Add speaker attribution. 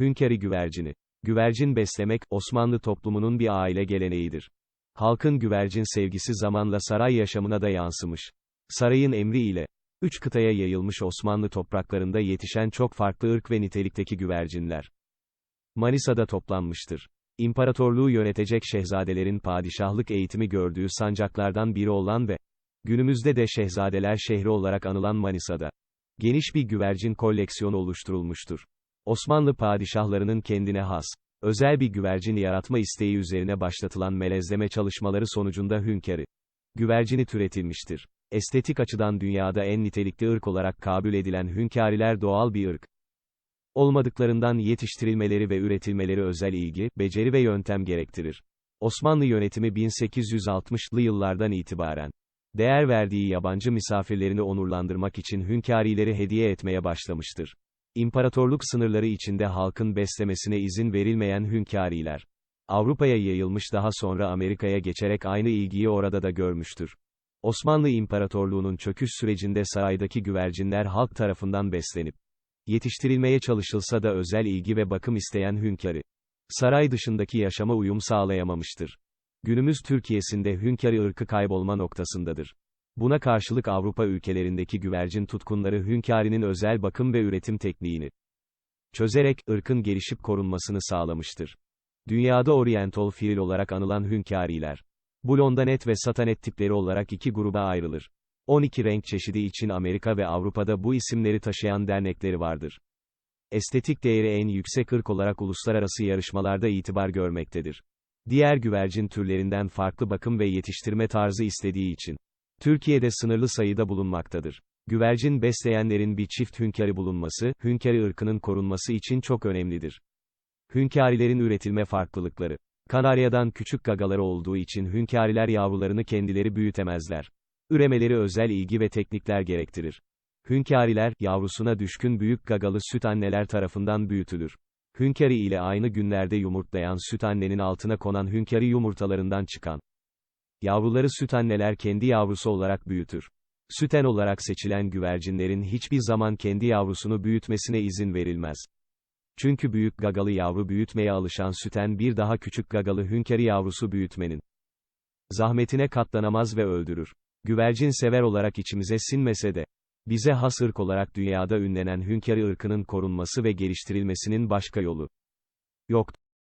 Speaker 1: Hünkari güvercini. Güvercin beslemek, Osmanlı toplumunun bir aile geleneğidir. Halkın güvercin sevgisi zamanla saray yaşamına da yansımış. Sarayın emri ile, üç kıtaya yayılmış Osmanlı topraklarında yetişen çok farklı ırk ve nitelikteki güvercinler. Manisa'da toplanmıştır. İmparatorluğu yönetecek şehzadelerin padişahlık eğitimi gördüğü sancaklardan biri olan ve, günümüzde de şehzadeler şehri olarak anılan Manisa'da, geniş bir güvercin koleksiyonu oluşturulmuştur. Osmanlı padişahlarının kendine has, özel bir güvercin yaratma isteği üzerine başlatılan melezleme çalışmaları sonucunda hünkârı, güvercini türetilmiştir. Estetik açıdan dünyada en nitelikli ırk olarak kabul edilen hünkâriler doğal bir ırk. Olmadıklarından yetiştirilmeleri ve üretilmeleri özel ilgi, beceri ve yöntem gerektirir. Osmanlı yönetimi 1860'lı yıllardan itibaren, değer verdiği yabancı misafirlerini onurlandırmak için hünkârileri hediye etmeye başlamıştır. İmparatorluk sınırları içinde halkın beslemesine izin verilmeyen hünkâriler, Avrupa'ya yayılmış daha sonra Amerika'ya geçerek aynı ilgiyi orada da görmüştür. Osmanlı İmparatorluğu'nun çöküş sürecinde saraydaki güvercinler halk tarafından beslenip, yetiştirilmeye çalışılsa da özel ilgi ve bakım isteyen hünkârı, saray dışındaki yaşama uyum sağlayamamıştır. Günümüz Türkiye'sinde hünkârı ırkı kaybolma noktasındadır. Buna karşılık Avrupa ülkelerindeki güvercin tutkunları hünkârinin özel bakım ve üretim tekniğini çözerek, ırkın gelişip korunmasını sağlamıştır. Dünyada Oriental fiil olarak anılan hünkâriler, blondanet ve satanet tipleri olarak iki gruba ayrılır. 12 renk çeşidi için Amerika ve Avrupa'da bu isimleri taşıyan dernekleri vardır. Estetik değeri en yüksek ırk olarak uluslararası yarışmalarda itibar görmektedir. Diğer güvercin türlerinden farklı bakım ve yetiştirme tarzı istediği için, Türkiye'de sınırlı sayıda bulunmaktadır. Güvercin besleyenlerin bir çift hünkârı bulunması, hünkârı ırkının korunması için çok önemlidir. Hünkârilerin üretilme farklılıkları. Kanarya'dan küçük gagaları olduğu için hünkâriler yavrularını kendileri büyütemezler. Üremeleri özel ilgi ve teknikler gerektirir. Hünkâriler, yavrusuna düşkün büyük gagalı süt anneler tarafından büyütülür. Hünkâri ile aynı günlerde yumurtlayan süt annenin altına konan hünkâri yumurtalarından çıkan yavruları süt anneler kendi yavrusu olarak büyütür. Süten olarak seçilen güvercinlerin hiçbir zaman kendi yavrusunu büyütmesine izin verilmez. Çünkü büyük gagalı yavru büyütmeye alışan süten bir daha küçük gagalı hünkârı yavrusu büyütmenin zahmetine katlanamaz ve öldürür. Güvercin sever olarak içimize sinmese de, bize has ırk olarak dünyada ünlenen hünkârı ırkının korunması ve geliştirilmesinin başka yolu yoktur.